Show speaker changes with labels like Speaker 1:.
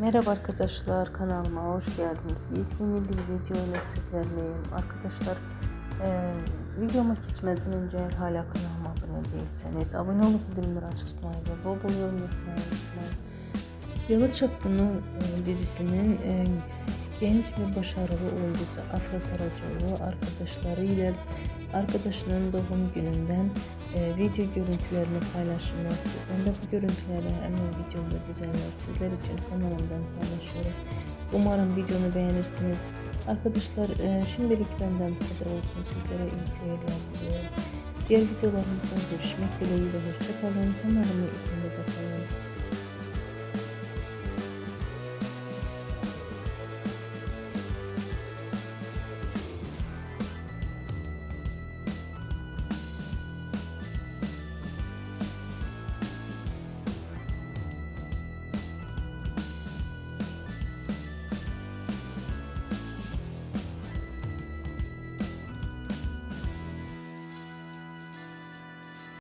Speaker 1: Merhaba arkadaşlar kanalıma hoş geldiniz. Yepyeni bir video ile sizlerleyim. Arkadaşlar eee videoma geçmeden önce hala kanalıma abone değilseniz abone olup bildirimleri açmayı ve bol bol yorum yapmayı unutmayın. Yalı Çapkını e, dizisinin e, genç ve başarılı oyuncusu Afra Saracoğlu arkadaşlarıyla arkadaşının doğum gününden e, video görüntülerini paylaşım yaptı. Ben de bu görüntüleri hemen videomda düzenleyip sizler için kanalımdan paylaşıyorum. Umarım videomu beğenirsiniz. Arkadaşlar e, şimdilik benden bu kadar olsun. Sizlere iyi seyirler diliyorum. Diğer videolarımızda görüşmek dileğiyle. Hoşçakalın. Kanalımı izlemede kalın.